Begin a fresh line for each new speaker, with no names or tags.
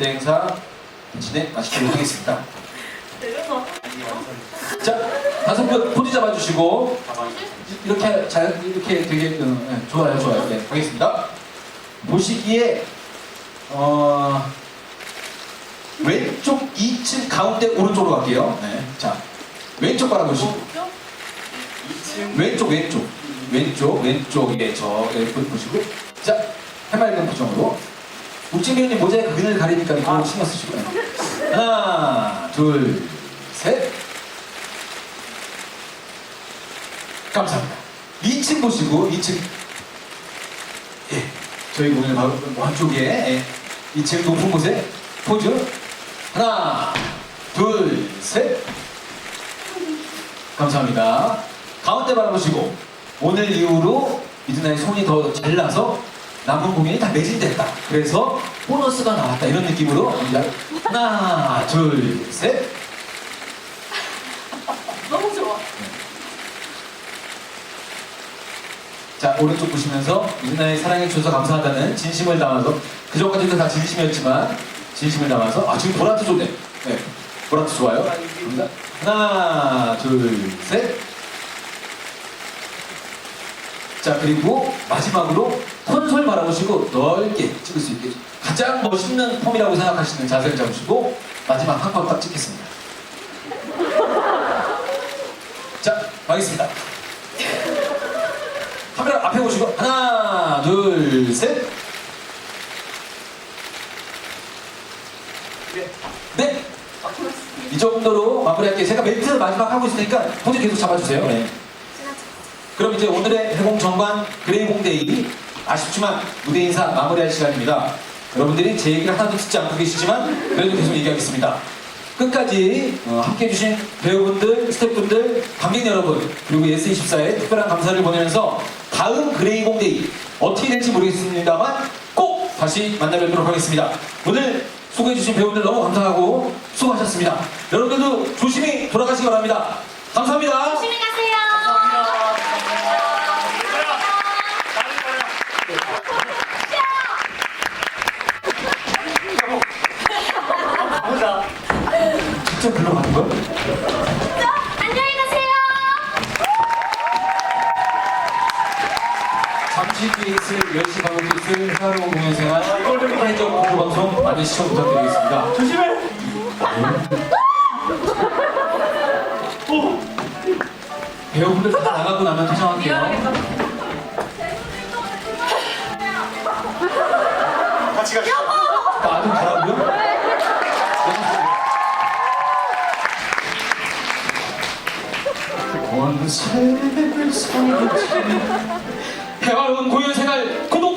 무대 행사 진행 마치도록 하겠습니다. 자, 다섯 분 포즈 잡아주시고 이렇게 잘 이렇게 되게 어, 네, 좋아요, 좋아요. 네, 가겠습니다. 보시기에 어, 왼쪽 2층 가운데 오른쪽으로 갈게요. 네, 자 왼쪽 바라보시고 왼쪽 왼쪽 왼쪽 왼쪽에 저 예쁜 보시고 자 해맑은 표정으로 배우님 모자에 그늘 가리니까 이거 신경 쓰시고. 네. 하나 둘 셋. 감사합니다. 2층 보시고 2층. 예 저희 오늘 바로 뭐 한쪽에 예, 2층 높은 곳에 포즈. 하나 둘 셋. 감사합니다. 가운데 바라보시고 오늘 이후로 미드나의 손이 더 잘 나서 남은 공연이 다 매진됐다. 그래서 보너스가 나왔다. 이런 느낌으로. 하나, 둘, 셋.
너무 좋아.
자, 오른쪽 보시면서 미드나의 사랑해 주셔서 감사하다는 진심을 담아서 그 전까지도 다 진심이었지만 진심을 담아서 아, 지금 보라트 좋네. 네. 보라트 좋아요. 갑니다. 하나, 둘, 셋. 자, 그리고 마지막으로 콘솔 바라보시고 넓게 찍을 수 있게 가장 멋있는 폼이라고 생각하시는 자세를 잡으시고 마지막 한번딱 찍겠습니다. 자, 가겠습니다. 카메라 앞에 보시고 하나, 둘, 셋. 네. 이 정도로 마무리할게요. 제가 멘트 마지막 하고 있으니까 포즈 계속 잡아주세요. 네. 그럼 이제 오늘의 해공 정관 그레이공데이 아쉽지만 무대 인사 마무리할 시간입니다. 여러분들이 제 얘기를 하나도 듣지 않고 계시지만 그래도 계속 얘기하겠습니다. 끝까지 어, 함께해 주신 배우분들, 스태프분들, 관객 여러분 그리고 예스24에 특별한 감사를 보내면서 다음 그레이 공데이 어떻게 될지 모르겠습니다만 꼭 다시 만나뵙도록 하겠습니다. 오늘 수고해 주신 배우분들 너무 감사하고 수고하셨습니다. 여러분들도 조심히 돌아가시기 바랍니다. 감사합니다.
조심히 가세요.
진짜 글로 가는 거야?
안녕히 가세요.
잠시 뒤에 있을 10시 방송 있을 하루 공연생활 해적 공부 방송 많은 시청 부탁드리겠습니다.
조심해.
배우분들 다 나가고 나면 퇴장할게요.
같이 가시죠.
나도 가라고요? 원색을 사지 해와로운 공연생활 구독